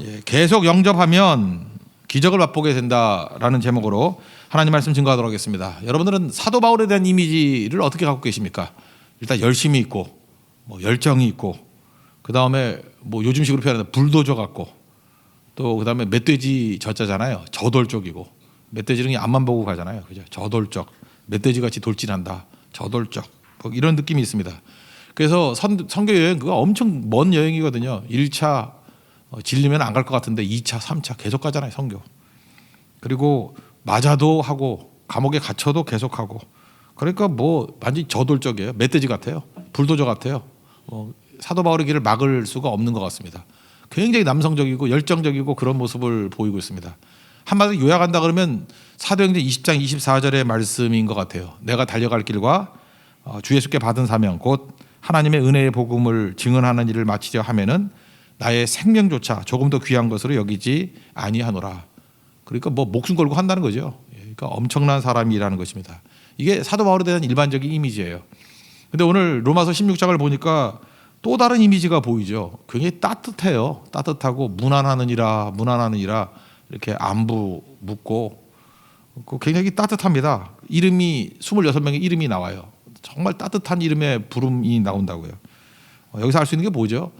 예, 계속 영접하면 기적을 맛보게 된다라는 제목으로 하나님 말씀 증거하도록 하겠습니다. 여러분들은 사도 바울에 대한 이미지를 어떻게 갖고 계십니까? 일단 열심이 있고 뭐 열정이 있고 그 다음에 뭐 요즘식으로 표현하는 불도저 같고 또 그 다음에 멧돼지 저자잖아요. 저돌적이고 멧돼지는 앞만 보고 가잖아요. 그죠? 저돌적 멧돼지 같이 돌진한다. 저돌적 뭐 이런 느낌이 있습니다. 그래서 선, 선교 여행 그거 엄청 먼 여행이거든요. 1차 어, 질리면 안 갈 것 같은데 2차, 3차 계속 가잖아요, 선교. 그리고 맞아도 하고 감옥에 갇혀도 계속 하고 그러니까 뭐 완전히 저돌적이에요. 멧돼지 같아요. 불도저 같아요. 뭐 사도 바울의 길을 막을 수가 없는 것 같습니다. 굉장히 남성적이고 열정적이고 그런 모습을 보이고 있습니다. 한마디로 요약한다 그러면 사도행전 20장 24절의 말씀인 것 같아요. 내가 달려갈 길과 어, 주 예수께 받은 사명 곧 하나님의 은혜의 복음을 증언하는 일을 마치려 하면은 나의 생명조차 조금 더 귀한 것으로 여기지 아니하노라. 그러니까 뭐 목숨 걸고 한다는 거죠. 예, 그러니까 엄청난 사람이라는 것입니다. 이게 사도 바울에 대한 일반적인 이미지예요. 근데 오늘 로마서 16장을 보니까 또 다른 이미지가 보이죠. 굉장히 따뜻해요. 따뜻하고 무난하느니라 무난하느니라 이렇게 안부 묻고 그 굉장히 따뜻합니다. 이름이 26명의 이름이 나와요. 정말 따뜻한 이름의 부름이 나온다고요. 어, 여기서 알 수 있는 게 뭐죠?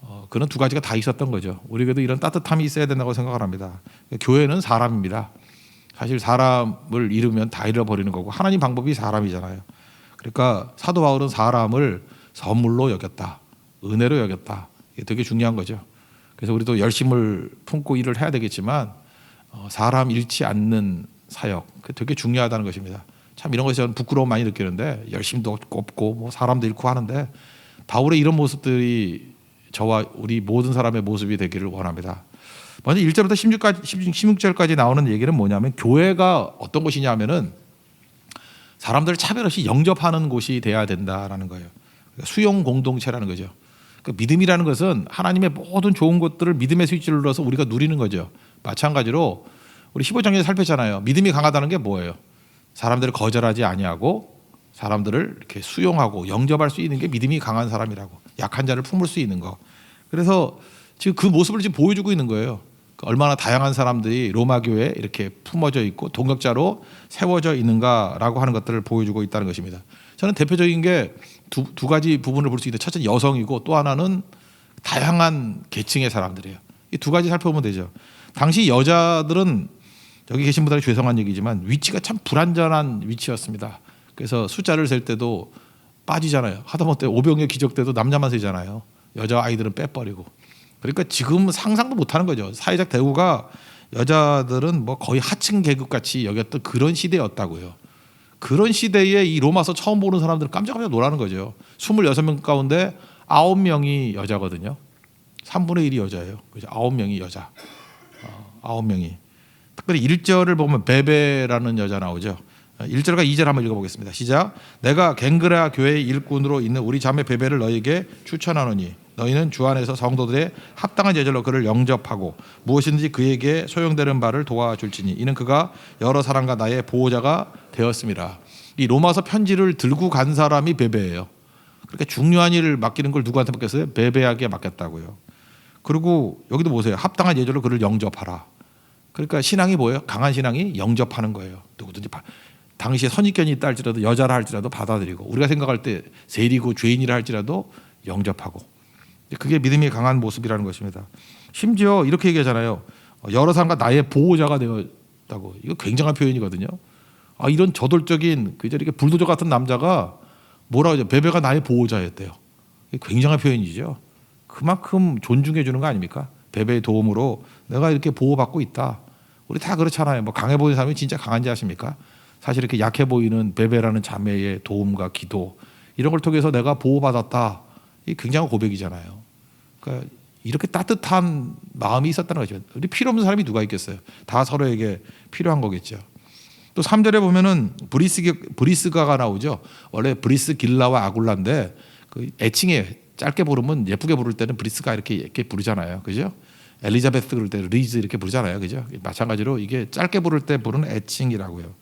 어, 그런 두 가지가 다 있었던 거죠. 우리에게도 이런 따뜻함이 있어야 된다고 생각을 합니다. 교회는 사람입니다. 사실 사람을 잃으면 다 잃어버리는 거고 하나님 방법이 사람이잖아요. 그러니까 사도 바울은 사람을 선물로 여겼다. 은혜로 여겼다. 이게 되게 중요한 거죠. 그래서 우리도 열심을 품고 일을 해야 되겠지만 어, 사람 잃지 않는 사역 그 되게 중요하다는 것입니다. 참 이런 것이 저는 부끄러움 많이 느끼는데 열심도 꼽고 뭐 사람도 잃고 하는데 바울의 이런 모습들이 저와 우리 모든 사람의 모습이 되기를 원합니다. 먼저 1절부터 16까지 16절까지 나오는 얘기는 뭐냐면 교회가 어떤 곳이냐면은 사람들을 차별 없이 영접하는 곳이 돼야 된다라는 거예요. 그러니까 수용 공동체라는 거죠. 그 믿음이라는 것은 하나님의 모든 좋은 것들을 믿음의 스위치를 눌러서 우리가 누리는 거죠. 마찬가지로 우리 15장에 살폈잖아요. 믿음이 강하다는 게 뭐예요? 사람들을 거절하지 아니하고 사람들을 이렇게 수용하고 영접할 수 있는 게 믿음이 강한 사람이라고 약한 자를 품을 수 있는 거. 그래서 지금 그 모습을 지금 보여주고 있는 거예요. 그 얼마나 다양한 사람들이 로마 교회에 이렇게 품어져 있고 동역자로 세워져 있는가라고 하는 것들을 보여주고 있다는 것입니다. 저는 대표적인 게두 두 가지 부분을 볼 수 있는데 첫째 여성이고 또 하나는 다양한 계층의 사람들이에요. 이 두 가지 살펴보면 되죠. 당시 여자들은 여기 계신 분들이 죄송한 얘기지만 위치가 참 불안전한 위치였습니다. 그래서 숫자를 셀 때도 빠지잖아요. 하다못해 오병의 기적 때도 남자만 세잖아요. 여자 아이들은 빼버리고. 그러니까 지금 상상도 못하는 거죠. 사회적 대우가 여자들은 뭐 거의 하층 계급 같이 여겼던 그런 시대였다고요. 그런 시대에 이 로마서 처음 보는 사람들은 깜짝깜짝 놀라는 거죠. 26명 가운데 9명이 여자거든요. 3분의 1이 여자예요. 그죠? 9명이 여자. 어, 9명이. 특별히 1절을 보면 베베라는 여자 나오죠. 1절과 2절 한번 읽어보겠습니다. 시작. 내가 갱그라 교회의 일꾼으로 있는 우리 자매 베베를 너에게 추천하노니 너희는 주 안에서 성도들의 합당한 예절로 그를 영접하고 무엇이든지 그에게 소용되는 바를 도와줄지니 이는 그가 여러 사람과 나의 보호자가 되었습니다. 이 로마서 편지를 들고 간 사람이 베베예요. 그렇게 중요한 일을 맡기는 걸 누구한테 맡겼어요? 베베에게 맡겼다고요. 그리고 여기도 보세요. 합당한 예절로 그를 영접하라. 그러니까 신앙이 뭐예요? 강한 신앙이 영접하는 거예요. 누구든지 바, 당시에 선입견이 있다 할지라도 여자라 할지라도 받아들이고 우리가 생각할 때 세리고 죄인이라 할지라도 영접하고 그게 믿음이 강한 모습이라는 것입니다. 심지어 이렇게 얘기하잖아요. 여러 사람과 나의 보호자가 되었다고. 이거 굉장한 표현이거든요. 아 이런 저돌적인 그저 이렇게 불도저 같은 남자가 뭐라고 하죠? 베베가 나의 보호자였대요. 굉장한 표현이죠. 그만큼 존중해 주는 거 아닙니까? 베베의 도움으로 내가 이렇게 보호받고 있다. 우리 다 그렇잖아요. 뭐 강해 보이는 사람이 진짜 강한 지 아십니까? 사실 이렇게 약해 보이는 베베라는 자매의 도움과 기도 이런 걸 통해서 내가 보호받았다. 이 굉장한 고백이잖아요. 그러니까 이렇게 따뜻한 마음이 있었다는 거죠. 우리 필요 없는 사람이 누가 있겠어요? 다 서로에게 필요한 거겠죠. 또 3절에 보면은 브리스 브리스가가 나오죠. 원래 브리스 길라와 아굴라인데 그 애칭에 짧게 부르면 예쁘게 부를 때는 브리스가 이렇게 이렇게 부르잖아요. 그죠? 엘리자베스 그럴 때 리즈 이렇게 부르잖아요. 그죠? 마찬가지로 이게 짧게 부를 때 부르는 애칭이라고요.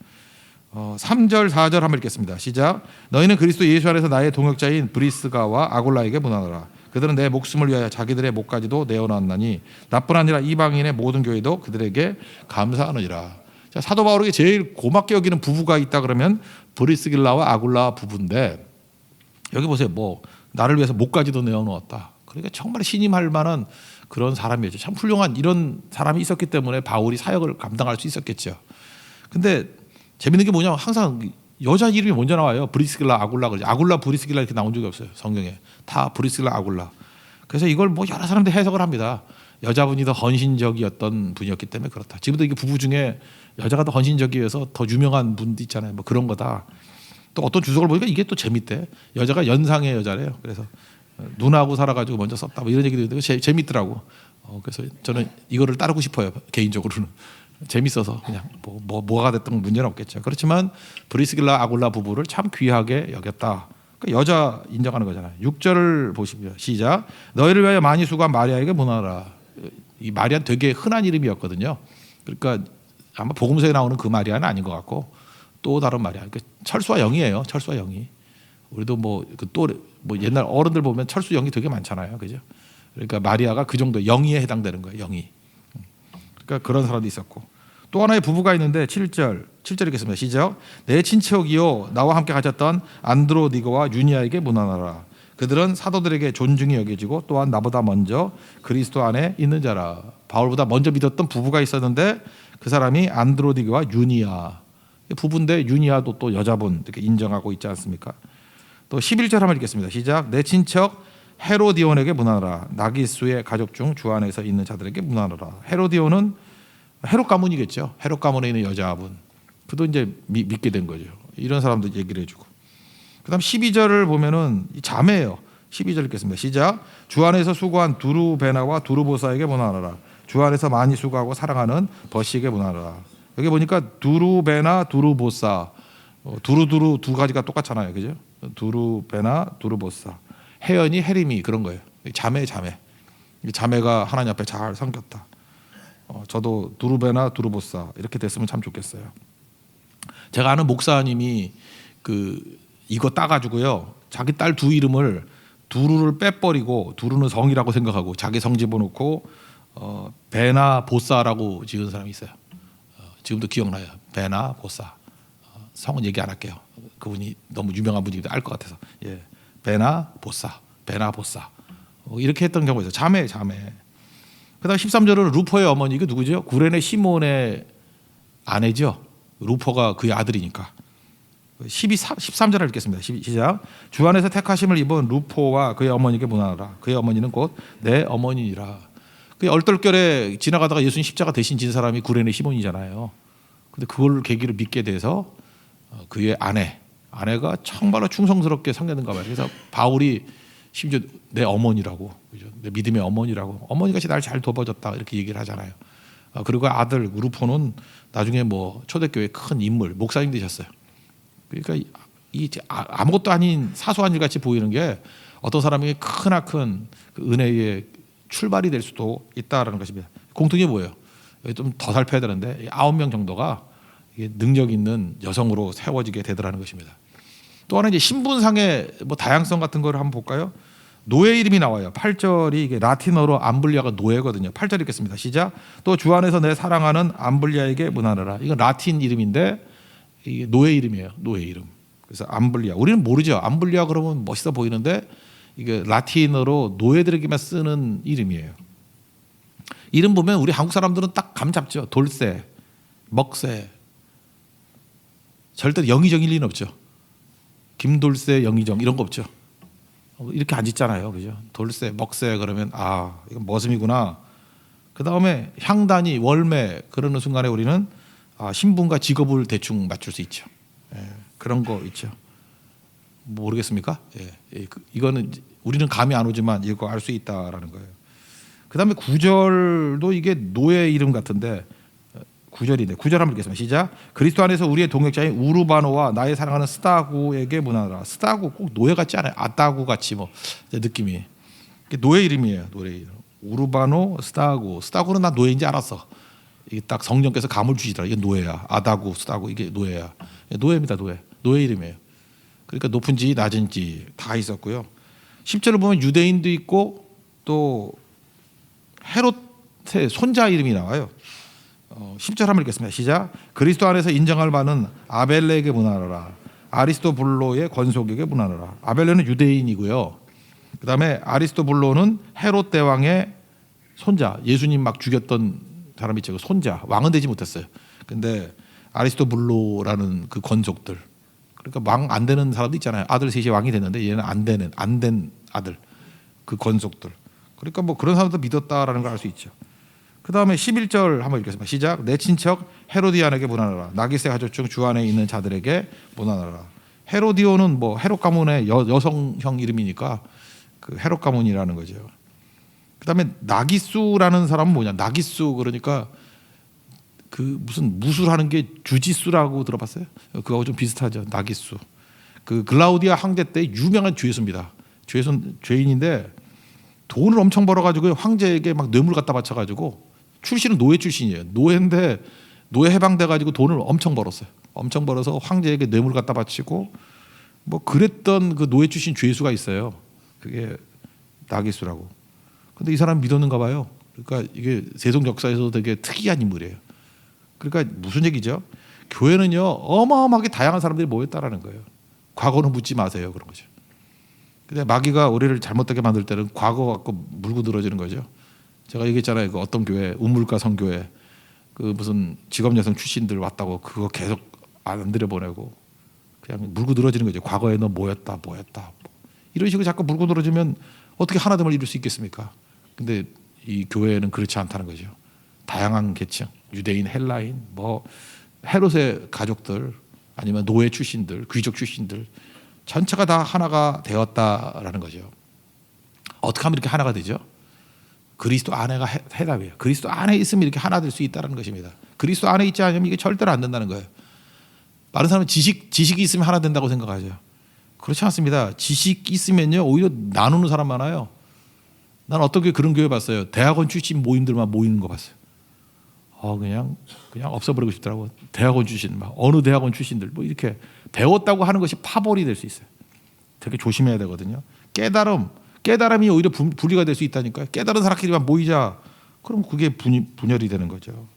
어, 3절 4절 한번 읽겠습니다. 시작. 너희는 그리스도 예수 안에서 나의 동역자인 브리스가와 아골라에게 문하노라. 그들은 내 목숨을 위하여 자기들의 목까지도 내어놨나니 나뿐 아니라 이방인의 모든 교회도 그들에게 감사하느니라. 자, 사도 바울에게 제일 고맙게 여기는 부부가 있다 그러면 브리스길라와 아굴라 부부인데 여기 보세요. 뭐 나를 위해서 목까지도 내어놓았다. 그러니까 정말 신임할 만한 그런 사람이었죠. 참 훌륭한 이런 사람이 있었기 때문에 바울이 사역을 감당할 수 있었겠죠. 근데 재밌는 게 뭐냐면 항상 여자 이름이 먼저 나와요. 브리스길라, 아굴라 그러죠. 아굴라, 브리스길라 이렇게 나온 적이 없어요. 성경에 다 브리스길라, 아굴라. 그래서 이걸 뭐 여러 사람들이 해석을 합니다. 여자분이 더 헌신적이었던 분이었기 때문에 그렇다. 지금도 이게 부부 중에 여자가 더 헌신적이어서 더 유명한 분도 있잖아요. 뭐 그런 거다. 또 어떤 주석을 보니까 이게 또 재밌대. 여자가 연상의 여자래요. 그래서 누나하고 살아가지고 먼저 썼다. 뭐 이런 얘기도 있는데 재, 재밌더라고. 어, 그래서 저는 이거를 따르고 싶어요. 개인적으로는. 재밌어서 그냥 뭐, 뭐 뭐가 됐든 문제는 없겠죠. 그렇지만 브리스길라 아굴라 부부를 참 귀하게 여겼다. 그러니까 여자 인정하는 거잖아요. 6절을 보시면 시작. 너희를 위하여 많이 수고한 마리아에게 문하라. 이 마리아는 되게 흔한 이름이었거든요. 그러니까 아마 복음서에 나오는 그 마리아는 아닌 것 같고 또 다른 마리아. 그러니까 철수와 영이에요. 철수와 영이. 우리도 뭐그또뭐 옛날 어른들 보면 철수 영이 되게 많잖아요. 그죠? 그러니까 마리아가 그 정도 영이에 해당되는 거예요. 영이. 그러니까 그런 사람도 있었고 또 하나의 부부가 있는데 7절 7절 읽겠습니다. 시작. 내 친척이요 나와 함께 가졌던 안드로니고와 유니아에게 문안하라. 그들은 사도들에게 존중이 여겨지고 또한 나보다 먼저 그리스도 안에 있는 자라. 바울보다 먼저 믿었던 부부가 있었는데 그 사람이 안드로니고와 유니아. 부부인데 유니아도 또 여자분 이렇게 인정하고 있지 않습니까? 또 11절 한번 읽겠습니다. 시작. 내 친척 헤로디온에게 문하라. 나기수의 가족 중 주 안에서 있는 자들에게 문하라. 헤로디온은 헤롯 가문이겠죠. 헤롯 가문에 있는 여자분. 그도 이제 미, 믿게 된 거죠. 이런 사람도 얘기를 해주고. 그 다음 12절을 보면은 자매예요. 12절 읽겠습니다. 시작. 주 안에서 수고한 두루베나와 두루보사에게 문하라. 주 안에서 많이 수고하고 사랑하는 버시에게 문하라. 여기 보니까 두루베나 두루보사 어, 두루두루 두 가지가 똑같잖아요. 그죠? 두루베나 두루보사. 혜연이 해림이 그런 거예요. 자매 자매. 자매가 하나님 앞에 잘 섬겼다. 어, 저도 두루베나 두루보사 이렇게 됐으면 참 좋겠어요. 제가 아는 목사님이 그 이거 따가지고요. 자기 딸 두 이름을 두루를 빼버리고 두루는 성이라고 생각하고 자기 성 집어넣고 어, 베나 보사라고 지은 사람이 있어요. 어, 지금도 기억나요. 베나 보사. 어, 성은 얘기 안 할게요. 그분이 너무 유명한 분이기도 알 것 같아서. 예. 베나 보사, 베나 보사 어, 이렇게 했던 경우가 있어요. 자매, 자매. 그다음 13절은 루퍼의 어머니 이게 누구죠? 구레네 시몬의 아내죠. 루퍼가 그의 아들이니까. 12, 13절을 읽겠습니다. 시작. 주 안에서 택하심을 입은 루포와 그의 어머니에게 문하라. 그의 어머니는 곧 내 어머니니라. 그 얼떨결에 지나가다가 예수님 십자가 대신 진 사람이 구레네 시몬이잖아요. 근데 그걸 계기로 믿게 돼서 어, 그의 아내, 아내가 정말로 충성스럽게 섬겼는가 봐요. 그래서 바울이 심지어 내 어머니라고, 그죠? 내 믿음의 어머니라고, 어머니같이 날잘 돕아줬다 이렇게 얘기를 하잖아요. 아, 그리고 아들 루포는 나중에 뭐 초대교회 큰 인물, 목사님 되셨어요. 그러니까 이 아, 아무것도 아닌 사소한 일 같이 보이는 게 어떤 사람에게 크나큰 그 은혜의 출발이 될 수도 있다라는 것입니다. 공통이 뭐예요? 좀 더 살펴야 되는데 아홉 명 정도가 능력 있는 여성으로 세워지게 되더라는 것입니다. 또 하나 이제 신분상의 뭐 다양성 같은 거를 한번 볼까요? 노예 이름이 나와요. 8절이 이게 라틴어로 암블리아가 노예거든요. 8절 읽겠습니다. 시작. 또 주 안에서 내 사랑하는 암블리아에게 문하라. 이건 라틴 이름인데 이게 노예 이름이에요. 노예 이름. 그래서 암블리아. 우리는 모르죠. 암블리아 그러면 멋있어 보이는데 이게 라틴어로 노예들에게만 쓰는 이름이에요. 이름 보면 우리 한국 사람들은 딱 감 잡죠. 돌쇠, 먹새. 절대 영의정일 리는 없죠. 김돌쇠, 영의정 이런 거 없죠. 이렇게 안 짓잖아요. 그죠? 돌쇠, 먹새 그러면 아, 이건 머슴이구나. 그 다음에 향단이, 월매 그러는 순간에 우리는 아, 신분과 직업을 대충 맞출 수 있죠. 예, 그런 거 있죠. 모르겠습니까? 예, 예, 그, 이거는 우리는 감이 안 오지만 이거 알 수 있다라는 거예요. 그 다음에 구절도 이게 노예 이름 같은데 구절인데 구절 한번 읽겠습니다. 시작. 그리스도 안에서 우리의 동역자인 우르바노와 나의 사랑하는 스타구에게 문하라. 스타구 꼭 노예 같지 않아요. 아따구 같이 뭐 느낌이. 노예 이름이에요. 노예 이름. 우르바노 스타구. 스타구는 나 노예인지 알았어. 이게 딱 성령께서 감을 주시더라. 이게 노예야. 아다구 스타구 이게 노예야. 노예입니다. 노예. 노예 이름이에요. 그러니까 높은지 낮은지 다 있었고요. 10절을 보면 유대인도 있고 또 헤롯의 손자 이름이 나와요. 어, 10절 한번 읽겠습니다. 시작. 그리스도 안에서 인정할 바는 아벨레에게 문하노라. 아리스토블로의 권속에게 문하노라. 아벨레는 유대인이고요. 그다음에 아리스토블로는 헤롯 대왕의 손자. 예수님 막 죽였던 사람이 있죠. 그 손자. 왕은 되지 못했어요. 근데 아리스토블로라는 그 권속들. 그러니까 왕 안 되는 사람도 있잖아요. 아들 셋이 왕이 됐는데 얘는 안 되는 안 된 아들. 그 권속들. 그러니까 뭐 그런 사람도 믿었다라는 걸 알 수 있죠. 그 다음에 11절 한번 읽겠습니다. 시작. 내 친척 헤로디안에게 문안하라. 나기세 가족 중 주 안에 있는 자들에게 문안하라. 헤로디오는 뭐 헤롯 가문의 여, 여성형 이름이니까 그 헤롯 가문이라는 거죠. 그 다음에 나기수라는 사람은 뭐냐? 나기수 그러니까 그 무슨 무술하는 게 주지수라고 들어봤어요? 그거하고 좀 비슷하죠. 나기수. 그 글라우디아 황제 때 유명한 죄수입니다. 죄수 죄인인데 돈을 엄청 벌어가지고 황제에게 막 뇌물 갖다 바쳐가지고 출신은 노예 출신이에요. 노예인데 노예 해방돼 가지고 돈을 엄청 벌었어요. 엄청 벌어서 황제에게 뇌물 갖다 바치고 뭐 그랬던 그 노예 출신 죄수가 있어요. 그게 나기수라고. 근데 이 사람 믿었는가 봐요. 그러니까 이게 세속 역사에서 되게 특이한 인물이에요. 그러니까 무슨 얘기죠? 교회는요 어마어마하게 다양한 사람들이 모였다라는 거예요. 과거는 묻지 마세요 그런 거죠. 근데 마귀가 우리를 잘못되게 만들 때는 과거 갖고 물고 늘어지는 거죠. 제가 얘기했잖아요. 그 어떤 교회 우물가 성교회 그 무슨 직업 여성 출신들 왔다고 그거 계속 안 들여보내고 그냥 물고 늘어지는 거죠. 과거에 너 뭐였다 뭐였다 이런 식으로 자꾸 물고 늘어지면 어떻게 하나됨을 이룰 수 있겠습니까? 근데 이 교회는 그렇지 않다는 거죠. 다양한 계층, 유대인, 헬라인, 뭐 헤롯의 가족들 아니면 노예 출신들, 귀족 출신들 전체가 다 하나가 되었다라는 거죠. 어떻게 하면 이렇게 하나가 되죠? 그리스도 안에가 해- 해답이에요. 그리스도 안에 있으면 이렇게 하나 될 수 있다는 것입니다. 그리스도 안에 있지 않으면 이게 절대로 안 된다는 거예요. 많은 사람은 지식 지식이 있으면 하나 된다고 생각하죠. 그렇지 않습니다. 지식 있으면요 오히려 나누는 사람 많아요. 난 어떤 게 그런 교회 봤어요. 대학원 출신 모임들만 모이는 거 봤어요. 어 그냥 그냥 없어버리고 싶더라고. 대학원 출신 막 어느 대학원 출신들 뭐 이렇게 배웠다고 하는 것이 파벌이 될 수 있어요. 되게 조심해야 되거든요. 깨달음 깨달음이 오히려 분, 분리가 될 수 있다니까요. 깨달은 사람끼리만 모이자. 그럼 그게 분, 분열 이 되는 거죠.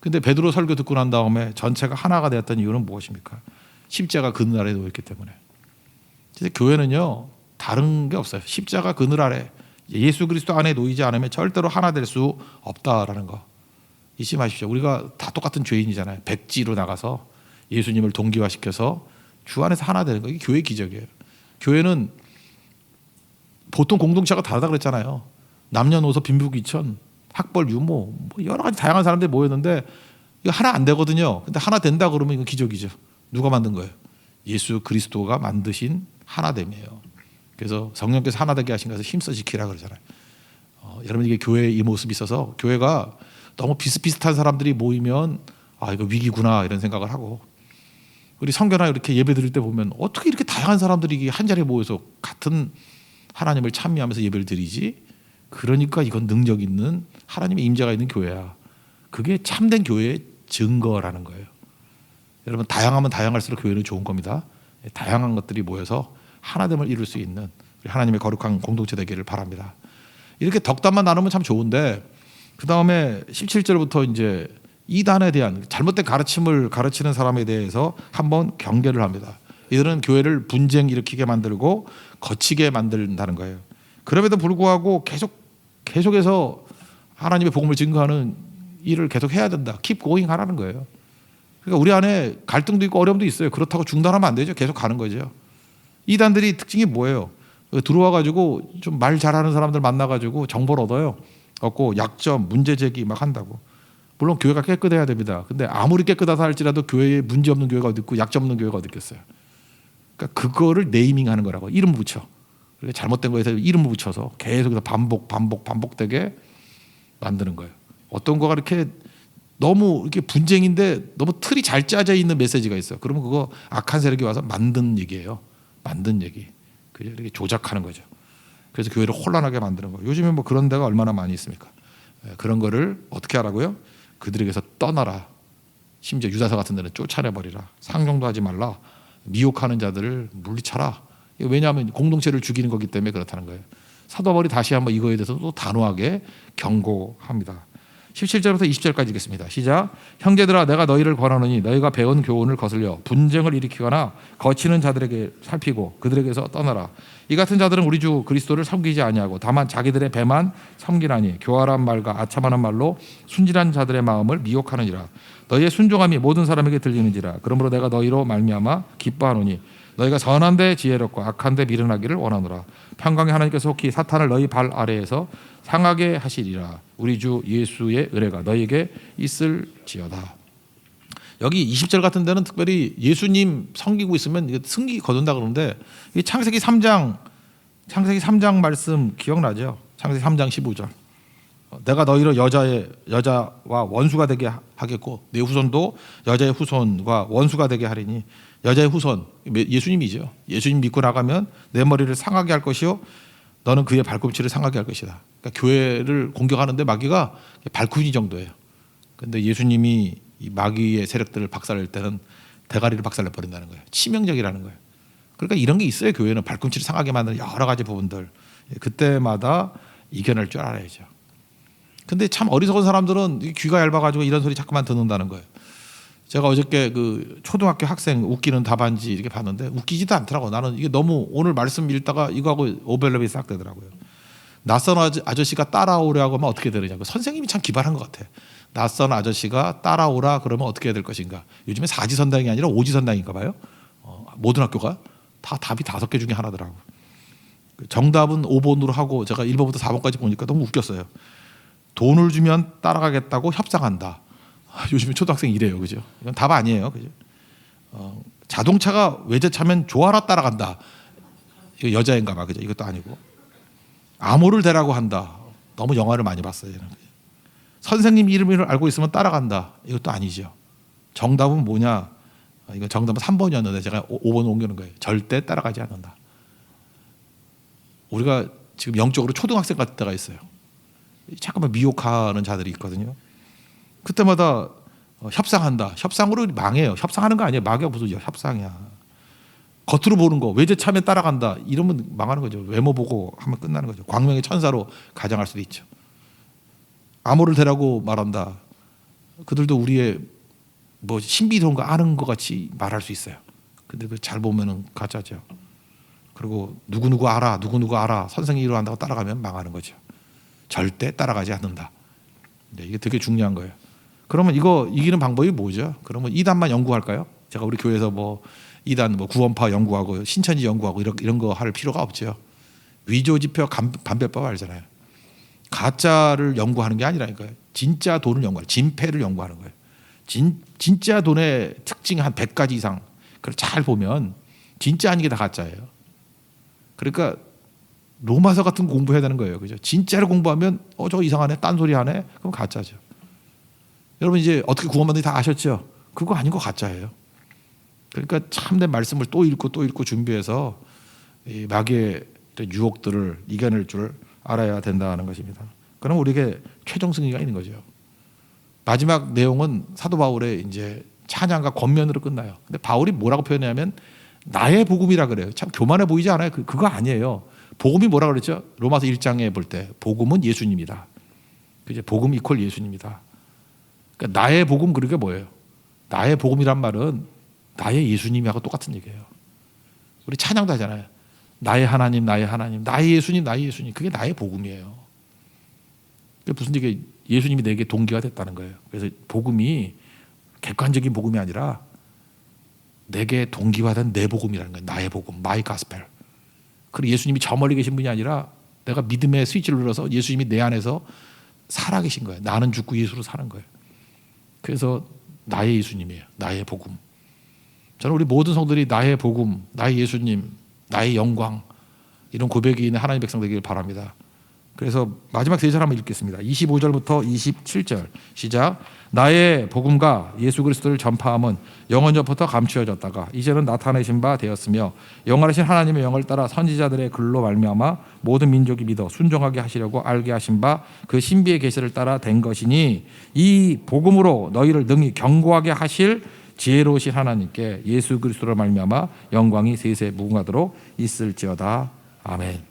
근데 베드로 설교 듣고 난 다음에 전체가 하나가 되었던 이유는 무엇입니까? 십자가 그늘 아래 놓였기 때문에. 진짜 교회는요 다른 게 없어요. 십자가 그늘 아래 예수 그리스도 안에 놓이지 않으면 절대로 하나 될 수 없다라는 거 잊지 마십시오. 우리가 다 똑같은 죄인이잖아요. 백지로 나가서 예수님을 동기화시켜서 주 안에서 하나 되는 거 이게 교회 기적이에요. 교회는 보통 공동체가 다르다 그랬잖아요. 남녀노소 빈부귀천 학벌 유모 뭐 여러 가지 다양한 사람들이 모였는데 이거 하나 안 되거든요. 근데 하나 된다 그러면 이거 기적이죠. 누가 만든 거예요? 예수 그리스도가 만드신 하나됨이에요. 그래서 성령께서 하나 되게 하신 것을 힘써 지키라 그러잖아요. 어, 여러분 이게 교회의 이 모습이 있어서 교회가 너무 비슷비슷한 사람들이 모이면 아 이거 위기구나 이런 생각을 하고 우리 성교나 이렇게 예배 드릴 때 보면 어떻게 이렇게 다양한 사람들이 한 자리에 모여서 같은 하나님을 찬미하면서 예배를 드리지? 그러니까 이건 능력 있는 하나님의 임재가 있는 교회야. 그게 참된 교회의 증거라는 거예요. 여러분 다양하면 다양할수록 교회는 좋은 겁니다. 다양한 것들이 모여서 하나됨을 이룰 수 있는 하나님의 거룩한 공동체 되기를 바랍니다. 이렇게 덕담만 나누면 참 좋은데 그 다음에 17절부터 이제 이단에 대한 잘못된 가르침을 가르치는 사람에 대해서 한번 경계를 합니다. 이들은 교회를 분쟁 일으키게 만들고 거치게 만든다는 거예요. 그럼에도 불구하고 계속 계속해서 하나님의 복음을 증거하는 일을 계속 해야 된다. keep going 하라는 거예요. 그러니까 우리 안에 갈등도 있고 어려움도 있어요. 그렇다고 중단하면 안 되죠. 계속 가는 거죠. 이단들이 특징이 뭐예요? 들어와 가지고 좀 말 잘하는 사람들 만나 가지고 정보를 얻어요. 얻고 약점, 문제 제기 막 한다고. 물론 교회가 깨끗해야 됩니다. 근데 아무리 깨끗하다 할지라도 교회에 문제 없는 교회가 어디 있고 약점 없는 교회가 어디 있겠어요. 그러니까 그거를 네이밍하는 거라고. 이름 붙여. 그러니까 잘못된 거에서 이름 붙여서 계속해서 반복, 반복, 반복되게 만드는 거예요. 어떤 거가 이렇게 너무 이렇게 분쟁인데 너무 틀이 잘 짜져 있는 메시지가 있어요. 그러면 그거 악한 세력이 와서 만든 얘기예요. 만든 얘기. 그죠? 이렇게 조작하는 거죠. 그래서 교회를 혼란하게 만드는 거예요. 요즘에 뭐 그런 데가 얼마나 많이 있습니까? 예, 그런 거를 어떻게 하라고요? 그들에게서 떠나라. 심지어 유다서 같은 데는 쫓아내 버리라. 상종도 하지 말라. 미혹하는 자들을 물리쳐라. 왜냐하면 공동체를 죽이는 거기 때문에 그렇다는 거예요. 사도 바울이 다시 한번 이거에 대해서 또 단호하게 경고합니다. 17절부터 20절까지 읽겠습니다. 시작. 형제들아 내가 너희를 권하노니 너희가 배운 교훈을 거슬려 분쟁을 일으키거나 거치는 자들에게 살피고 그들에게서 떠나라. 이 같은 자들은 우리 주 그리스도를 섬기지 아니하고 다만 자기들의 배만 섬기나니 교활한 말과 아참하는 말로 순진한 자들의 마음을 미혹하느니라. 너희의 순종함이 모든 사람에게 들리는지라. 그러므로 내가 너희로 말미암아 기뻐하노니 너희가 선한데 지혜롭고 악한데 미련하기를 원하노라. 평강의 하나님께서 속히 사탄을 너희 발 아래에서 상하게 하시리라. 우리 주 예수의 은혜가 너희에게 있을지어다. 여기 20절 같은 데는 특별히 예수님 섬기고 있으면 승기 거둔다 그러는데 이 창세기 3장 창세기 3장 말씀 기억나죠? 창세기 3장 15절. 어, 내가 너희를 여자의 여자와 원수가 되게 하- 하겠고 내 후손도 여자의 후손과 원수가 되게 하리니 여자의 후손 예수님이죠. 예수님 믿고 나가면 내 머리를 상하게 할 것이요 너는 그의 발꿈치를 상하게 할 것이다. 그러니까 교회를 공격하는데 마귀가 발굽이 정도예요. 근데 예수님이 이 마귀의 세력들을 박살낼 때는 대가리를 박살내 버린다는 거예요. 치명적이라는 거예요. 그러니까 이런 게 있어요. 교회는 발꿈치를 상하게 만드는 여러 가지 부분들. 예, 그때마다 이겨낼 줄 알아야죠. 근데 참 어리석은 사람들은 이 귀가 얇아가지고 이런 소리 자꾸만 듣는다는 거예요. 제가 어저께 그 초등학교 학생 웃기는 답안지 이렇게 봤는데 웃기지도 않더라고. 나는 이게 너무 오늘 말씀 읽다가 이거하고 오벨럽이 싹 되더라고요. 낯선 아저- 아저씨가 따라오라고 하면 어떻게 되느냐고. 선생님이 참 기발한 것 같아. 낯선 아저씨가 따라오라 그러면 어떻게 해야 될 것인가. 요즘에 사지선당이 아니라 오지선당인가 봐요. 어, 모든 학교가 다 답이 다섯 개 중에 하나더라고. 그 정답은 5번으로 하고 제가 1번부터 4번까지 보니까 너무 웃겼어요. 돈을 주면 따라가겠다고 협상한다. 아, 요즘에 초등학생 이래요, 그죠? 이건 답 아니에요, 그죠? 어, 자동차가 외제차면 좋아라 따라간다. 여자인가 봐, 그죠? 이것도 아니고 암호를 대라고 한다. 너무 영화를 많이 봤어요. 얘는. 선생님 이름을 알고 있으면 따라간다. 이것도 아니죠. 정답은 뭐냐? 아, 이거 정답은 3번이었는데 제가 5번 옮기는 거예요. 절대 따라가지 않는다. 우리가 지금 영적으로 초등학생 같은 때가 있어요. 잠깐만 미혹하는 자들이 있거든요. 그때마다 어, 협상한다. 협상으로 망해요. 협상하는 거 아니에요. 마귀가 무슨 협상이야. 겉으로 보는 거 외제차면 따라간다. 이러면 망하는 거죠. 외모 보고 하면 끝나는 거죠. 광명의 천사로 가정할 수도 있죠. 암호를 대라고 말한다. 그들도 우리의 뭐 신비로운 거 아는 것 같이 말할 수 있어요. 근데 그 잘 보면은 가짜죠. 그리고 누구 누구 알아, 누구 누구 알아, 선생님이 이러한다고 따라가면 망하는 거죠. 절대 따라가지 않는다. 네, 이게 되게 중요한 거예요. 그러면 이거 이기는 방법이 뭐죠? 그러면 이단만 연구할까요? 제가 우리 교회에서 뭐 이단 뭐 구원파 연구하고 신천지 연구하고 이런 이런 거 할 필요가 없죠. 위조 지표 감- 반배법 알잖아요. 가짜를 연구하는 게 아니라니까요. 진짜 돈을 연구하는 진패를 연구하는 거예요. 진 진짜 돈의 특징 한 100가지 이상 그걸 잘 보면 진짜 아닌 게 다 가짜예요. 그러니까 로마서 같은 거 공부해야 되는 거예요. 그죠? 진짜를 공부하면 어 저거 이상하네. 딴소리 하네. 그럼 가짜죠. 여러분 이제 어떻게 구원받는지 다 아셨죠? 그거 아닌 거 가짜예요. 그러니까 참된 말씀을 또 읽고 또 읽고 준비해서 이 마귀의 유혹들을 이겨낼 줄 알아야 된다는 것입니다. 그럼 우리에게 최종 승리가 있는 거죠. 마지막 내용은 사도 바울의 이제 찬양과 권면으로 끝나요. 근데 바울이 뭐라고 표현하냐면 나의 복음이라 그래요. 참 교만해 보이지 않아요? 그, 그거 아니에요. 복음이 뭐라 그랬죠? 로마서 1장에 볼 때 복음은 예수님이다. 그죠? 복음 이퀄 예수님이다. 그러니까 나의 복음 그게 뭐예요? 나의 복음이란 말은 나의 예수님하고 똑같은 얘기예요. 우리 찬양도 하잖아요. 나의 하나님, 나의 하나님, 나의 예수님, 나의 예수님. 그게 나의 복음이에요. 그게 무슨 얘기? 예수님이 내게 동기가 됐다는 거예요. 그래서 복음이 객관적인 복음이 아니라 내게 동기화된 내 복음이라는 거예요. 나의 복음, 마이 가스펠. 그리고 예수님이 저 멀리 계신 분이 아니라 내가 믿음의 스위치를 눌러서 예수님이 내 안에서 살아 계신 거예요. 나는 죽고 예수로 사는 거예요. 그래서 나의 예수님이에요. 나의 복음. 저는 우리 모든 성들이 나의 복음, 나의 예수님, 나의 영광 이런 고백이 있는 하나님 백성 되기를 바랍니다. 그래서 마지막 세 절 한번 읽겠습니다. 25절부터 27절 시작. 나의 복음과 예수 그리스도를 전파함은 영원 전부터 감추어졌다가 이제는 나타내신 바 되었으며 영원하신 하나님의 영을 따라 선지자들의 글로 말미암아 모든 민족이 믿어 순종하게 하시려고 알게 하신 바 그 신비의 계시를 따라 된 것이니 이 복음으로 너희를 능히 경고하게 하실 지혜로우신 하나님께 예수 그리스도로 말미암아 영광이 세세 무궁하도록 있을지어다. 아멘.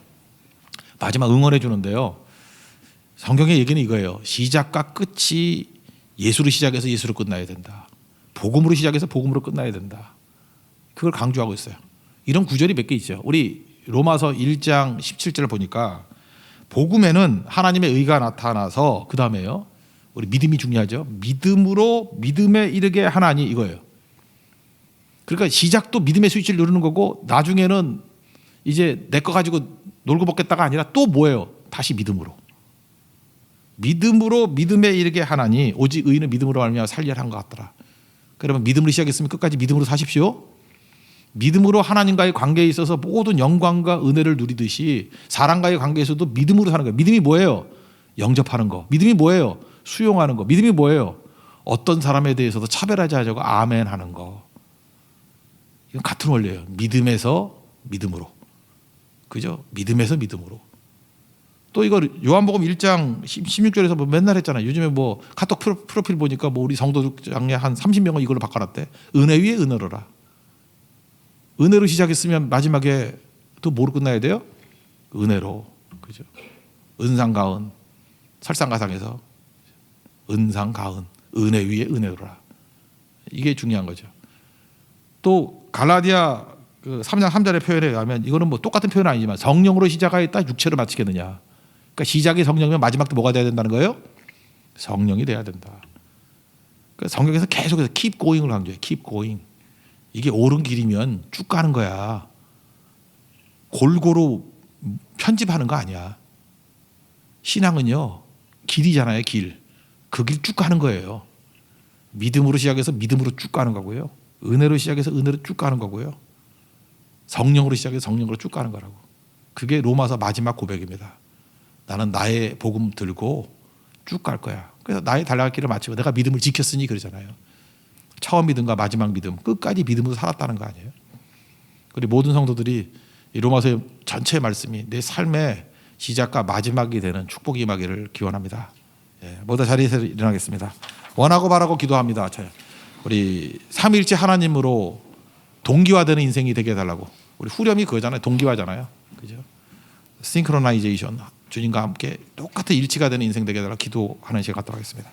마지막 응원해 주는데요. 성경의 얘기는 이거예요. 시작과 끝이 예수로 시작해서 예수로 끝나야 된다. 복음으로 시작해서 복음으로 끝나야 된다. 그걸 강조하고 있어요. 이런 구절이 몇 개 있죠. 우리 로마서 1장 17절을 보니까 복음에는 하나님의 의가 나타나서 그 다음에요. 우리 믿음이 중요하죠. 믿음으로 믿음에 이르게 하나니 이거예요. 그러니까 시작도 믿음의 스위치를 누르는 거고 나중에는 이제 내 거 가지고 놀고 먹겠다가 아니라 또 뭐예요? 다시 믿음으로. 믿음으로 믿음에 이르게 하나니 오직 의인은 믿음으로 말미암아 살리라 한것 같더라. 그러면 믿음으로 시작했으면 끝까지 믿음으로 사십시오. 믿음으로 하나님과의 관계에 있어서 모든 영광과 은혜를 누리듯이 사람과의 관계에서도 믿음으로 사는 거예요. 믿음이 뭐예요? 영접하는 거. 믿음이 뭐예요? 수용하는 거. 믿음이 뭐예요? 어떤 사람에 대해서도 차별하지 않고 아멘 하는 거. 이건 같은 원리예요. 믿음에서 믿음으로. 그죠? 믿음에서 믿음으로. 또 이거 요한복음 1장 16절에서 뭐 맨날 했잖아요. 요즘에 뭐 카톡 프로- 프로필 보니까 뭐 우리 성도장에 한 30명은 이걸로 바꿔놨대. 은혜 위에 은혜로라. 은혜로 시작했으면 마지막에 또 뭐로 끝나야 돼요? 은혜로. 그죠? 은상가은. 설상가상에서 은상가은. 은혜 위에 은혜로라. 이게 중요한 거죠. 또 갈라디아 그 3장 3절의 표현에 의하면 이거는 뭐 똑같은 표현은 아니지만 성령으로 시작하였다 육체로 마치겠느냐. 그러니까 시작이 성령이면 마지막도 뭐가 돼야 된다는 거예요? 성령이 돼야 된다. 그 성경에서 계속해서 keep going을 강조해. keep going. 이게 옳은 길이면 쭉 가는 거야. 골고루 편집하는 거 아니야. 신앙은요 길이잖아요 길. 그 길 쭉 가는 거예요. 믿음으로 시작해서 믿음으로 쭉 가는 거고요. 은혜로 시작해서 은혜로 쭉 가는 거고요. 성령으로 시작해서 성령으로 쭉 가는 거라고. 그게 로마서 마지막 고백입니다. 나는 나의 복음 들고 쭉 갈 거야. 그래서 나의 달려갈 길을 마치고 내가 믿음을 지켰으니 그러잖아요. 처음 믿음과 마지막 믿음 끝까지 믿음으로 살았다는 거 아니에요? 우리 모든 성도들이 이 로마서의 전체 말씀이 내 삶의 시작과 마지막이 되는 축복이 임하기를 기원합니다. 예, 모두 자리에서 일어나겠습니다. 원하고 바라고 기도합니다. 자, 우리 삼일째 하나님으로 동기화되는 인생이 되게 해달라고. 우리 후렴이 그거잖아요. 동기화잖아요. 그죠? 싱크로나이제이션 주님과 함께 똑같은 일치가 되는 인생 되게 해달라고 기도하는 시간 갖도록 하겠습니다.